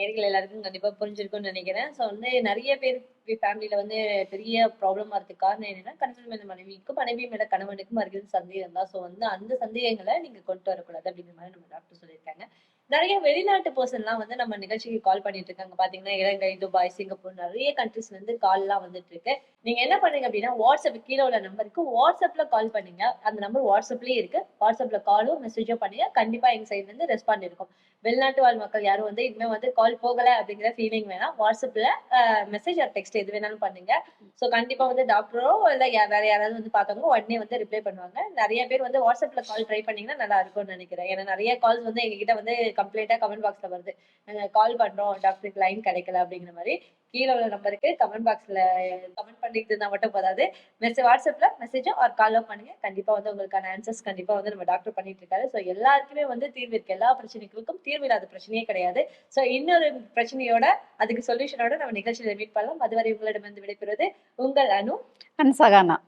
நேர்கள் எல்லாருக்கும் கண்டிப்பா புரிஞ்சிருக்கும்னு நினைக்கிறேன். ஸோ வந்து நிறைய பேர் ஃபேமிலியில வந்து பெரிய ப்ராப்ளமா இருக்கு காரணம் என்னன்னா கணவன் மேல மனைவிக்கும் மனைவி மேல கணவனுக்கும் வருகிறது சந்தேகம் தான். ஸோ வந்து அந்த சந்தேகங்களை நீங்க கொண்டு வரக்கூடாது அப்படிங்கிற மாதிரி நம்ம டாக்டர் சொல்லியிருக்காங்க. நிறைய வெளிநாட்டு பர்சன்லாம் வந்து நம்ம நிகழ்ச்சிக்கு கால் பண்ணிட்டு இருக்காங்க. பாத்தீங்கன்னா இலங்கை துபாய் சிங்கப்பூர் நிறைய கண்ட்ரிஸ்ல இருந்து கால் எல்லாம் வந்துட்டு இருக்கு. நீங்க என்ன பண்ணுங்க அப்படின்னா வாட்ஸ்அப் கீழே உள்ள நம்பருக்கு வாட்ஸ்அப்ல கால் பண்ணுங்க. அந்த நம்பர் வாட்ஸ்அப்லயே இருக்கு. வாட்ஸ்அப்ல காலும் மெசேஜோ பண்ணுங்க. கண்டிப்பா எங்க சைட்ல இருந்து ரெஸ்பாண்ட் இருக்கும். வெளிநாட்டு வாழ் மக்கள் யாரும் வந்து இனிமே வந்து கால் போகல அப்படிங்கிற ஃபீலிங் வேணாம். வாட்ஸ்அப்ல மெசேஜ் ஆர் டெக்ஸ்ட் எது வேணாலும் பண்ணுங்க. ஸோ கண்டிப்பா வந்து டாக்டரோ இல்ல வேற யாராவது வந்து பார்த்தவங்க உடனே வந்து ரிப்ளை பண்ணுவாங்க. நிறைய பேர் வந்து வாட்ஸ்அப்ல கால் ட்ரை பண்ணீங்கன்னா நல்லா இருக்கும்னு நினைக்கிறேன். ஏன்னா நிறைய கால்ஸ் வந்து எங்ககிட்ட வந்து கம்ப்ளைண்டா கமெண்ட் பாக்ஸ்ல வருது. கால் பண்றோம் டாக்டருக்கு லைன் கிடைக்கல அப்படிங்கிற மாதிரி. கீழே உள்ள நம்பருக்கு கமெண்ட் பாக்ஸ்ல கமெண்ட் பண்ணிட்டு இருந்தா மட்டும் போதாது. மெசேஜ் வாட்ஸ்அப்ல மெசேஜோ ஆர் காலோ பண்ணுங்க. கண்டிப்பா வந்து உங்களுக்கான ஆன்சர்ஸ் கண்டிப்பா வந்து நம்ம டாக்டர் பண்ணிட்டு இருக்காரு. ஸோ எல்லாருக்குமே வந்து தீர்வு இருக்கு. எல்லா பிரச்சனைகளுக்கும் தீர்வு இல்லாத பிரச்சனையே கிடையாது. ஸோ இன்னொரு பிரச்சனையோட அதுக்கு சொல்யூஷனோட நம்ம நிகழ்ச்சியில மீட் பண்ணலாம். அதுவரை உங்களிடமிருந்து விடைபெறுவது உங்கள் அனு. அன்சகானா.